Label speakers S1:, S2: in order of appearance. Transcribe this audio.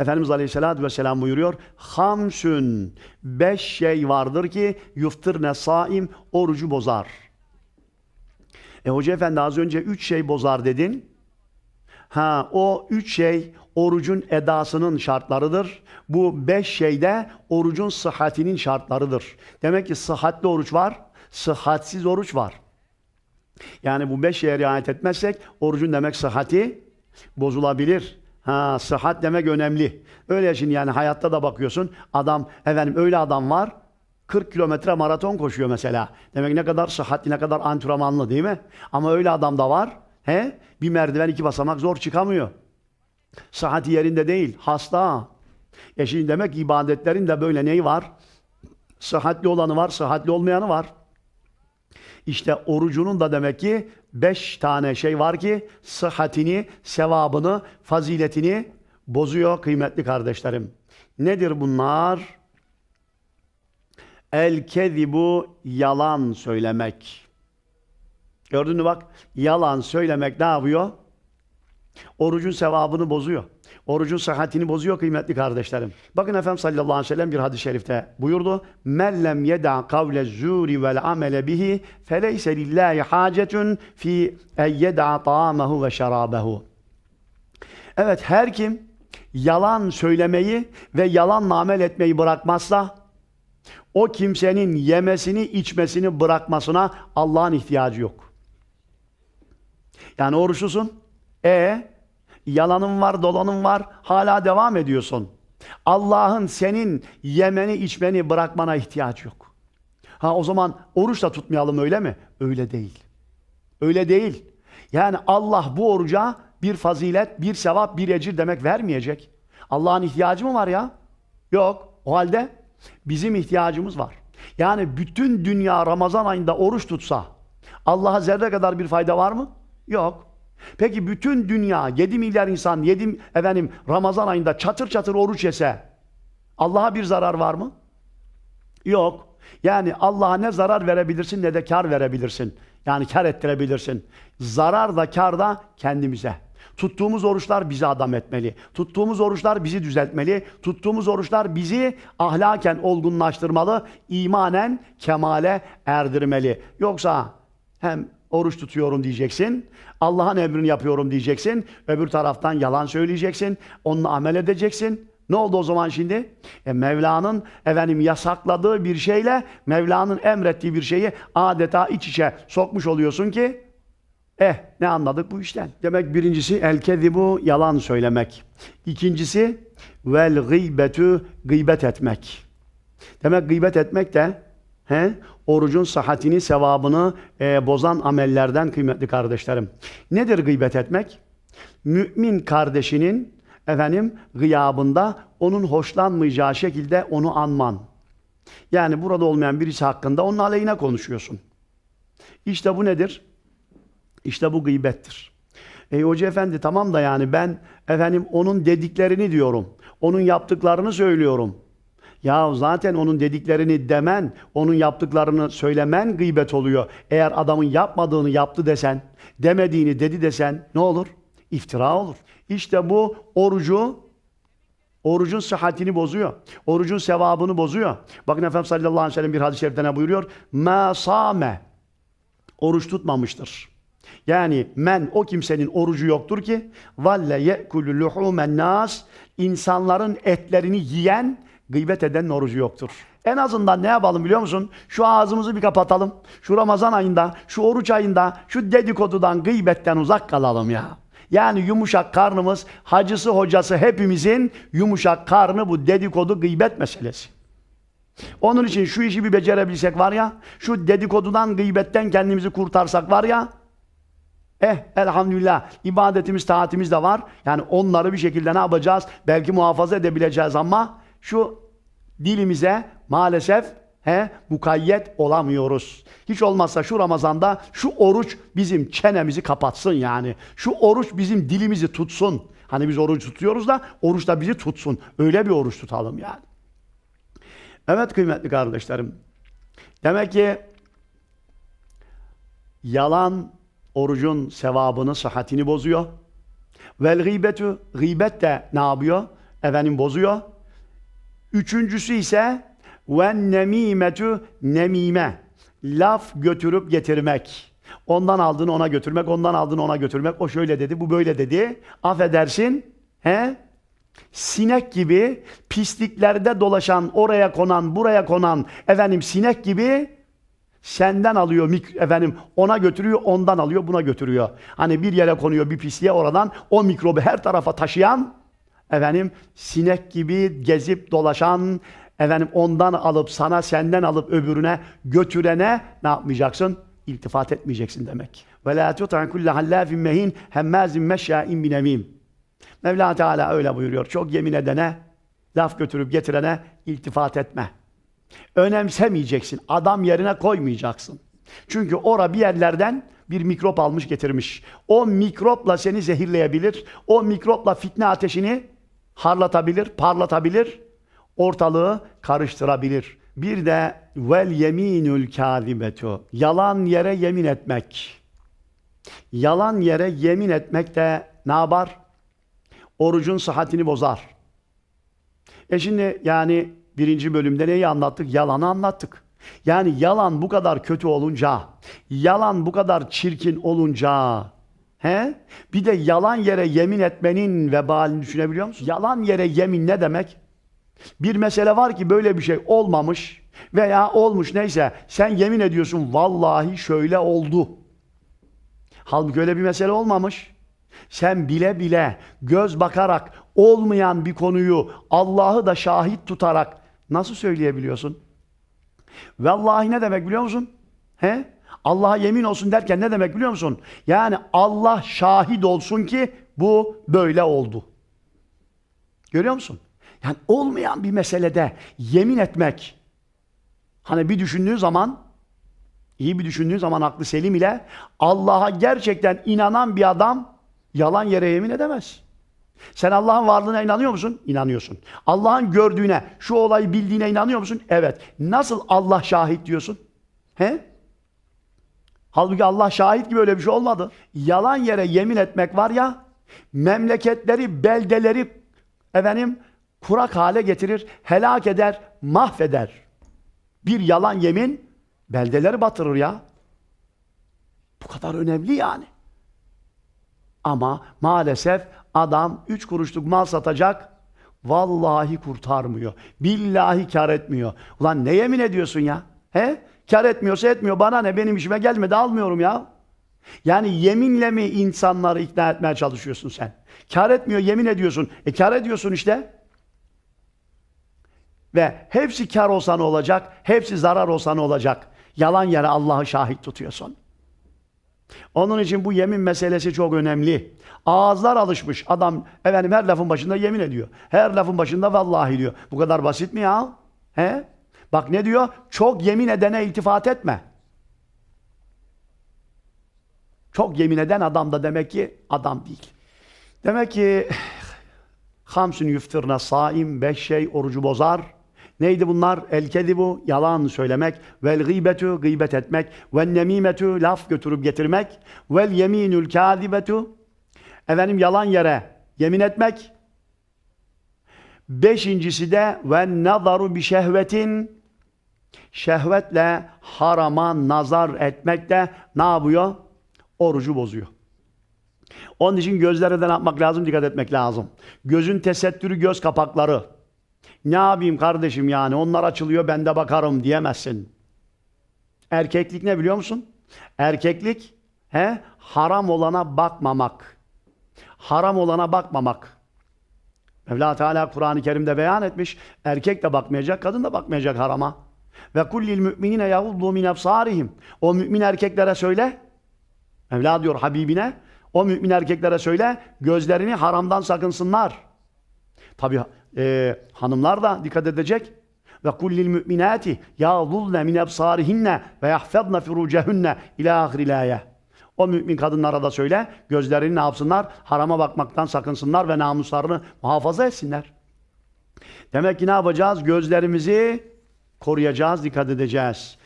S1: Efendimiz Aleyhisselatü Vesselam buyuruyor. Hamsün beş şey vardır ki yuftırne saim orucu bozar. E Hoca Efendi az önce üç şey bozar dedin. Ha o üç şey orucun edasının şartlarıdır. Bu beş şey de orucun sıhhatinin şartlarıdır. Demek ki sıhhatli oruç var, sıhhatsiz oruç var. Yani bu beş şeye riayet etmezsek orucun demek sıhhati bozulabilir. Ha sıhhat demek önemli. Öyle şimdi yani hayatta da bakıyorsun adam efendim öyle adam var 40 kilometre maraton koşuyor mesela. Demek ne kadar sıhhatli ne kadar antrenmanlı değil mi? Ama öyle adam da var. He? Bir merdiven iki basamak zor çıkamıyor. Sıhhati yerinde değil. Hasta. E şimdi demek ibadetlerin de böyle neyi var? Sıhhatli olanı var, sıhhatli olmayanı var. İşte orucunun da demek ki beş tane şey var ki sıhhatini, sevabını, faziletini bozuyor kıymetli kardeşlerim. Nedir bunlar? El kezibu yalan söylemek. Gördün mü bak yalan söylemek ne yapıyor? Orucun sevabını bozuyor. Orucun sıhhatini bozuyor kıymetli kardeşlerim. Bakın Efendimiz sallallahu aleyhi ve sellem bir hadis-i şerifte buyurdu. Men lem yeda kavle zuri vel amele bihi feleyse lillahi hacetun fi en yeda ta'amahu ve şerabehu. Evet her kim yalan söylemeyi ve yalanla amel etmeyi bırakmazsa o kimsenin yemesini içmesini bırakmasına Allah'ın ihtiyacı yok. Yani oruçlusun. E yalanın var, dolanın var. Hala devam ediyorsun. Allah'ın senin yemeni, içmeni bırakmana ihtiyacı yok. Ha o zaman oruç da tutmayalım öyle mi? Öyle değil. Öyle değil. Yani Allah bu oruca bir fazilet, bir sevap, bir ecir demek vermeyecek. Allah'ın ihtiyacı mı var ya? Yok. O halde bizim ihtiyacımız var. Yani bütün dünya Ramazan ayında oruç tutsa Allah'a zerre kadar bir fayda var mı? Yok. Peki bütün dünya 7 milyar insan 7 efendim Ramazan ayında çatır çatır oruç yese Allah'a bir zarar var mı? Yok. Yani Allah'a ne zarar verebilirsin ne de kar verebilirsin. Yani kar ettirebilirsin. Zarar da kar da kendimize. Tuttuğumuz oruçlar bizi adam etmeli. Tuttuğumuz oruçlar bizi düzeltmeli. Tuttuğumuz oruçlar bizi ahlaken olgunlaştırmalı. imanen kemale erdirmeli. Yoksa hem oruç tutuyorum diyeceksin. Allah'ın emrini yapıyorum diyeceksin. Öbür taraftan yalan söyleyeceksin. Onunla amel edeceksin. Ne oldu o zaman şimdi? E, Mevla'nın efendim yasakladığı bir şeyle Mevla'nın emrettiği bir şeyi adeta iç içe sokmuş oluyorsun ki eh ne anladık bu işten? Demek birincisi el kezibu yalan söylemek. İkincisi vel gıybetu gıybet etmek. Demek gıybet etmek de he, orucun sıhhatini, sevabını e, bozan amellerden kıymetli kardeşlerim. Nedir gıybet etmek? Mümin kardeşinin efendim gıyabında onun hoşlanmayacağı şekilde onu anman. Yani burada olmayan birisi hakkında onun aleyhine konuşuyorsun. İşte bu nedir? İşte bu gıybettir. Ey hoca efendi tamam da yani ben efendim onun dediklerini diyorum. Onun yaptıklarını söylüyorum. Ya zaten onun dediklerini demen, onun yaptıklarını söylemen gıybet oluyor. Eğer adamın yapmadığını yaptı desen, demediğini dedi desen ne olur? İftira olur. İşte bu orucu Orucun sıhhatini bozuyor. Orucun sevabını bozuyor. Bakın Efendimiz sallallahu aleyhi ve sellem bir hadis-i şerifte ne buyuruyor? Ma same. Oruç tutmamıştır. Yani men o kimsenin orucu yoktur ki valle ye'kulü luhumen nas insanların etlerini yiyen gıybet edenin orucu yoktur. En azından ne yapalım biliyor musun? Şu ağzımızı bir kapatalım. Şu Ramazan ayında, şu oruç ayında, şu dedikodudan, gıybetten uzak kalalım ya. Yani yumuşak karnımız, hacısı hocası hepimizin yumuşak karnı bu dedikodu gıybet meselesi. Onun için şu işi bir becerebilsek var ya, şu dedikodudan, gıybetten kendimizi kurtarsak var ya, eh elhamdülillah ibadetimiz, taatimiz de var. Yani onları bir şekilde ne yapacağız? Belki muhafaza edebileceğiz ama şu dilimize maalesef he, mukayyet olamıyoruz. Hiç olmazsa şu Ramazan'da şu oruç bizim çenemizi kapatsın yani. Şu oruç bizim dilimizi tutsun. Hani biz oruç tutuyoruz da oruç da bizi tutsun. Öyle bir oruç tutalım yani. Evet kıymetli kardeşlerim. Demek ki yalan orucun sevabını, sıhhatini bozuyor. Vel gıybetu, gıybet de ne yapıyor? efendim bozuyor. Üçüncüsü ise ve nemimetu nemime. Laf götürüp getirmek. Ondan aldığını ona götürmek, ondan aldığını ona götürmek. O şöyle dedi, bu böyle dedi. Affedersin. He? Sinek gibi pisliklerde dolaşan, oraya konan, buraya konan efendim sinek gibi senden alıyor efendim ona götürüyor, ondan alıyor, buna götürüyor. Hani bir yere konuyor bir pisliğe oradan o mikrobu her tarafa taşıyan efendim sinek gibi gezip dolaşan efendim ondan alıp sana senden alıp öbürüne götürene ne yapmayacaksın? İltifat etmeyeceksin demek. Ve la tut'an kulle hallafin mehin hemmazin meşşâin binemim. Mevla Teala öyle buyuruyor. Çok yemin edene, laf götürüp getirene iltifat etme. Önemsemeyeceksin. Adam yerine koymayacaksın. Çünkü ora bir yerlerden bir mikrop almış getirmiş. O mikropla seni zehirleyebilir. O mikropla fitne ateşini harlatabilir, parlatabilir. Ortalığı karıştırabilir. Bir de vel yeminül kâzibetu. Yalan yere yemin etmek. Yalan yere yemin etmek de ne yapar? Orucun sıhhatini bozar. E şimdi yani birinci bölümde neyi anlattık? Yalanı anlattık. Yani yalan bu kadar kötü olunca, yalan bu kadar çirkin olunca, he? Bir de yalan yere yemin etmenin vebalini düşünebiliyor musun? Yalan yere yemin ne demek? Bir mesele var ki böyle bir şey olmamış veya olmuş neyse sen yemin ediyorsun vallahi şöyle oldu. Halbuki öyle bir mesele olmamış. Sen bile bile göz bakarak olmayan bir konuyu Allah'ı da şahit tutarak nasıl söyleyebiliyorsun? Vallahi ne demek biliyor musun? He? Allah'a yemin olsun derken ne demek biliyor musun? Yani Allah şahit olsun ki bu böyle oldu. Görüyor musun? Yani olmayan bir meselede yemin etmek hani bir düşündüğün zaman iyi bir düşündüğün zaman aklı selim ile Allah'a gerçekten inanan bir adam yalan yere yemin edemez. Sen Allah'ın varlığına inanıyor musun? İnanıyorsun. Allah'ın gördüğüne, şu olayı bildiğine inanıyor musun? Evet. Nasıl Allah şahit diyorsun? He? Halbuki Allah şahit gibi öyle bir şey olmadı. Yalan yere yemin etmek var ya, memleketleri, beldeleri efendim kurak hale getirir, helak eder, mahveder. Bir yalan yemin beldeleri batırır ya. Bu kadar önemli yani. Ama maalesef adam üç kuruşluk mal satacak, vallahi kurtarmıyor. Billahi kar etmiyor. Ulan ne yemin ediyorsun ya? He? Kar etmiyorsa etmiyor. Bana ne benim işime gelmedi almıyorum ya. Yani yeminle mi insanları ikna etmeye çalışıyorsun sen? Kar etmiyor yemin ediyorsun. E kar ediyorsun işte. Ve hepsi kar olsa ne olacak? Hepsi zarar olsa ne olacak? Yalan yere Allah'ı şahit tutuyorsun. Onun için bu yemin meselesi çok önemli. Ağızlar alışmış. Adam efendim her lafın başında yemin ediyor. Her lafın başında vallahi diyor. Bu kadar basit mi ya? He? Bak ne diyor? Çok yemin edene iltifat etme. Çok yemin eden adam da demek ki adam değil. Demek ki hamsün yüftırna saim beş şey orucu bozar. Neydi bunlar? El kedibu yalan söylemek, vel gıybetu gıybet etmek, vel nemimetu laf götürüp getirmek, vel yeminül kâzibetu efendim yalan yere yemin etmek. Beşincisi de ve nazaru bi şehvetin şehvetle harama nazar etmek de ne yapıyor? Orucu bozuyor. Onun için gözlere de ne yapmak lazım? Dikkat etmek lazım. Gözün tesettürü göz kapakları. Ne yapayım kardeşim yani onlar açılıyor ben de bakarım diyemezsin. Erkeklik ne biliyor musun? Erkeklik he haram olana bakmamak. Haram olana bakmamak. Mevla Teala Kur'an-ı Kerim'de beyan etmiş. Erkek de bakmayacak, kadın da bakmayacak harama. Ve kullil müminine yaguddu min absarihim. O mümin erkeklere söyle. Mevla diyor Habibine. O mümin erkeklere söyle gözlerini haramdan sakınsınlar. Tabi e, hanımlar da dikkat edecek. Ve kullil müminati yağdulne min ebsarihinne ve yahfadne furucehunne ila ahiril ayet. O mümin kadınlara da söyle, gözlerini ne yapsınlar? Harama bakmaktan sakınsınlar ve namuslarını muhafaza etsinler. Demek ki ne yapacağız? Gözlerimizi koruyacağız, dikkat edeceğiz.